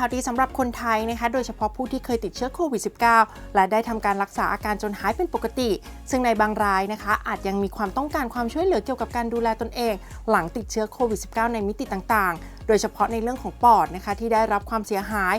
าวดีสำหรับคนไทยนะคะโดยเฉพาะผู้ที่เคยติดเชื้อโควิด -19 และได้ทำการรักษาอาการจนหายเป็นปกติ ซึ่งในบางรายนะคะอาจยังมีความต้องการความช่วยเหลือเกี่ยวกับการดูแลตนเอง หลังติดเชื้อโควิด -19 ในมิติต่างๆ โดยเฉพาะในเรื่องของปอดนะคะที่ได้รับความเสียหาย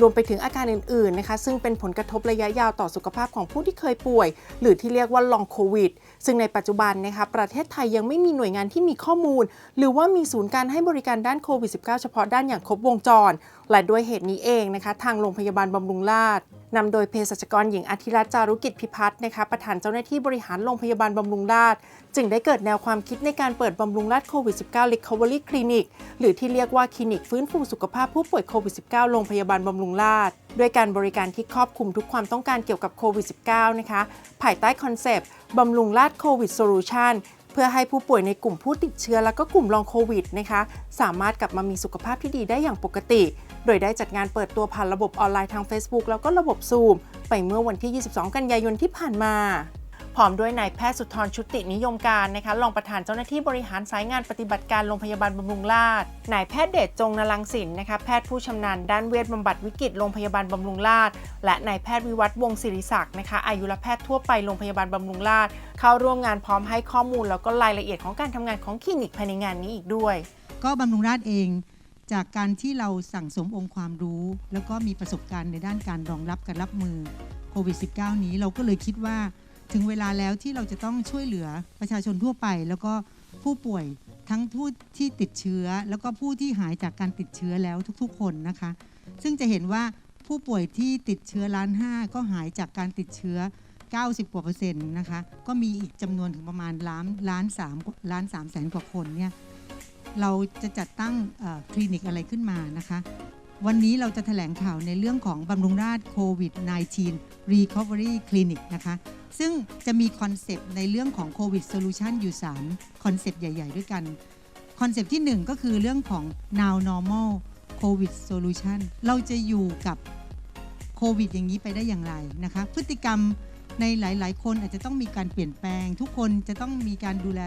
รวมไปถึงอาการอื่นๆนะคะ ซึ่งเป็นผลกระทบระยะยาวต่อสุขภาพของผู้ที่เคยป่วย หรือที่เรียกว่าลองโควิด ซึ่งในปัจจุบันนะคะประเทศไทยยังไม่มีหน่วยงานที่มีข้อมูล หรือว่ามีศูนย์การให้บริการด้านโควิด -19 เฉพาะด้านอย่างครบวงจร และด้วยเหตุนี้เองนะคะ ทางโรงพยาบาลบำรุงราษฎร์ นำโดยเภสัชกรหญิงอาธิรัตจารุกิจพิพัฒน์นะคะประธานเจ้าหน้าที่บริหารโรงพยาบาลบำรุงราษฎร์จึงได้เกิดแนวความคิดในการเปิดบำรุงราษฎร์โควิด -19 Recovery Clinic หรือที่เรียกว่าคลินิกฟื้นฟูสุขภาพผู้ป่วยโควิด -19 โรงพยาบาลบำรุงราษฎร์ด้วยการบริการที่ครอบคลุมทุกความต้องการเกี่ยวกับโควิด -19 นะคะภายใต้คอนเซปต์บำรุงราษฎร์โควิดโซลูชัน เพื่อให้ผู้ป่วยในกลุ่มผู้ติดเชื้อและก็กลุ่มลองโควิดนะคะสามารถกลับมามีสุขภาพที่ดีได้อย่างปกติ โดยได้จัดงานเปิดตัวผ่านระบบออนไลน์ทาง Facebook แล้วก็ระบบ Zoom ไปเมื่อวันที่ 22 กันยายนที่ผ่านมา พร้อมด้วยนายแพทย์สุทธรชุตินิยมการนะคะรองประธานเจ้าหน้าที่บริหารสายงานปฏิบัติการโรงพยาบาลบำรุงราษฎร์นายแพทย์เดชจงนลังสินนะคะแพทย์ผู้ชำนาญด้านเวชบำบัดวิกฤตโรงพยาบาลบำรุงราษฎร์และนายแพทย์วิวัฒวงศ์ศิริศักดิ์นะคะอายุรแพทย์ทั่วไปโรงพยาบาลบำรุงราษฎร์เข้าร่วมงานพร้อมให้ข้อมูล แล้วก็รายละเอียดของการทำงานของคลินิกภายในงานนี้อีกด้วย ก็บำรุงราษฎร์เองจากการที่เราสั่งสมองค์ความรู้ แล้วก็มีประสบการณ์ในด้านการรองรับการรับมือโควิด -19 นี้เราก็เลยคิดว่า ถึงเวลาแล้วที่เราจะต้องช่วยเหลือประชาชนทั่วไป แล้วก็ผู้ป่วยทั้งผู้ที่ติดเชื้อ แล้วก็ผู้ที่หายจากการติดเชื้อแล้วทุกๆ คนนะคะ ซึ่งจะเห็นว่าผู้ป่วยที่ติดเชื้อล้านห้าก็หายจากการติดเชื้อ 90 กว่าเปอร์เซ็นต์นะคะ ก็มีอีกจำนวนถึงประมาณล้านล้านสามล้านสามแสนกว่าคนเนี่ยเราจะจัดตั้งคลินิกอะไรขึ้นมานะคะ วันนี้เราจะแถลงข่าวในเรื่องของบำรุงราษโควิด -19 Recovery Clinic นะคะ ซึ่งจะมีคอนเซปต์ในเรื่องของโควิด Solution อยู่ 3 คอนเซปต์ใหญ่ ๆ ด้วยกัน คอนเซปต์ที่ 1 ก็คือเรื่องของ now normal COVID solution เราจะอยู่กับโควิดอย่างนี้ไปได้อย่างไรนะคะ พฤติกรรมในหลาย ๆ คนอาจจะต้องมีการเปลี่ยนแปลง ทุกคนจะต้องมีการดูแล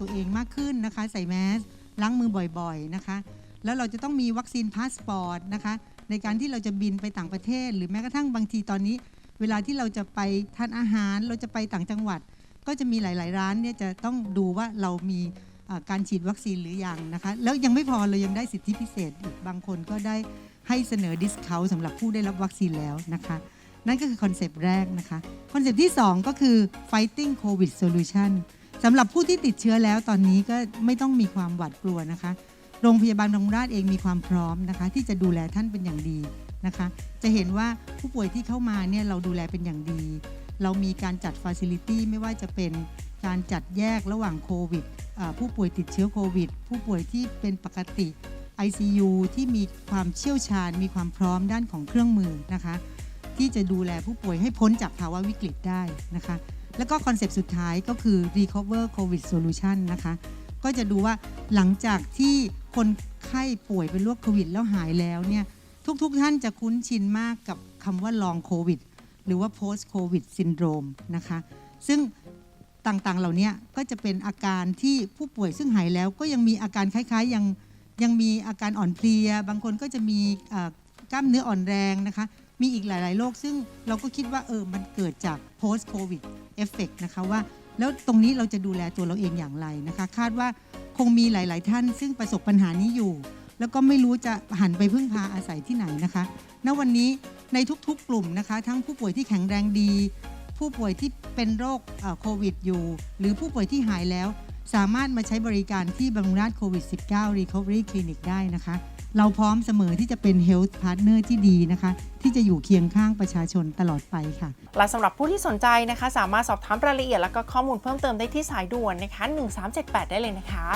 ตัวเองมากขึ้นนะคะ ใส่แมสล้างมือบ่อย ๆ นะคะ แล้วเราจะต้องมีวัคซีนพาสปอร์ตนะคะ ในการที่เราจะบินไปต่างประเทศ หรือแม้กระทั่งบางทีตอนนี้ เวลาที่เราจะไปทานอาหารเราจะไปต่างจังหวัด ก็จะมีหลาย ๆ ร้านเนี่ยจะต้องดูว่าเรามีการฉีดวัคซีนหรือยังนะคะ แล้วยังไม่พอเรายังได้สิทธิพิเศษอีกบางคนก็ได้ให้เสนอดิสคาวสำหรับผู้ได้รับวัคซีนแล้วนะคะ นั่นก็คือคอนเซปต์แรกนะคะ คอนเซปต์ที่ 2 ก็คือ fighting covid solution สำหรับผู้ที่ติดเชื้อแล้วตอนนี้ก็ไม่ต้องมีความหวาดกลัวนะคะ โรงพยาบาลบำรุงราษฎร์เองมีความพร้อมนะคะ ที่จะดูแลท่านเป็นอย่างดี นะคะ จะเห็นว่าผู้ป่วยที่เข้ามาเนี่ยเราดูแลเป็นอย่างดี เรามีการจัดฟ a ซิลิตี้ไม่ว่าจะเป็นการจัดแยกระหว่างโควิดผู้ป่วยติดเชื้อโควิด ผู้ป่วยที่เป็นปกติ ICU ที่มีความเชี่ยวชาญ มีความพร้อมด้านของเครื่องมือนะคะ ที่จะดูแลผู้ป่วยให้พ้นจากภาวะวิกฤตได้นะคะ แล้วก็คอนเซปต์สุดท้ายก็คือ recover covid solution นะคะ ก็จะดูว่าหลังจากที่คนไข้ป่วยเป็นโรคโควิดแล้วหายแล้วเนี่ย ทุกๆทท่านจะคุ้นชินมากกับคำว่า long covid หรือว่า post covid syndrome นะคะ ซึ่งต่างๆเหล่านี้ก็จะเป็นอาการที่ผู้ป่วยซึ่งหายแล้วก็ยังมีอาการคล้ายๆ ยังยังมีอาการอ่อนเพลีย บางคนก็จะมีกล้ามเนื้ออ่อนแรงนะคะ มีอีกหลายๆโรคซึ่งเราก็คิดว่าเออมันเกิดจาก post covid effect นะคะว่า แล้วตรงนี้เราจะดูแลตัวเราเองอย่างไรนะคะ คาดว่าคงมีหลาย ๆ ท่านซึ่งประสบปัญหานี้อยู่ แล้วก็ไม่รู้จะหันไปพึ่งพาอาศัยที่ไหนนะคะ ณ วันนี้ในทุกๆ กลุ่มนะคะ ทั้งผู้ป่วยที่แข็งแรงดี ผู้ป่วยที่เป็นโรคโควิดอยู่ หรือผู้ป่วยที่หายแล้ว สามารถมาใช้บริการที่บำรุงราษฎร์โควิด -19 Recovery Clinic ได้นะคะ เราพร้อมเสมอที่จะเป็น Health Partner ที่ดีนะคะ ที่จะอยู่เคียงข้างประชาชนตลอดไปค่ะ และสำหรับผู้ที่สนใจนะคะ สามารถสอบถามรายละเอียดและก็ข้อมูลเพิ่มเติมได้ที่สายด่วนนะคะ 1378 ได้เลยนะคะ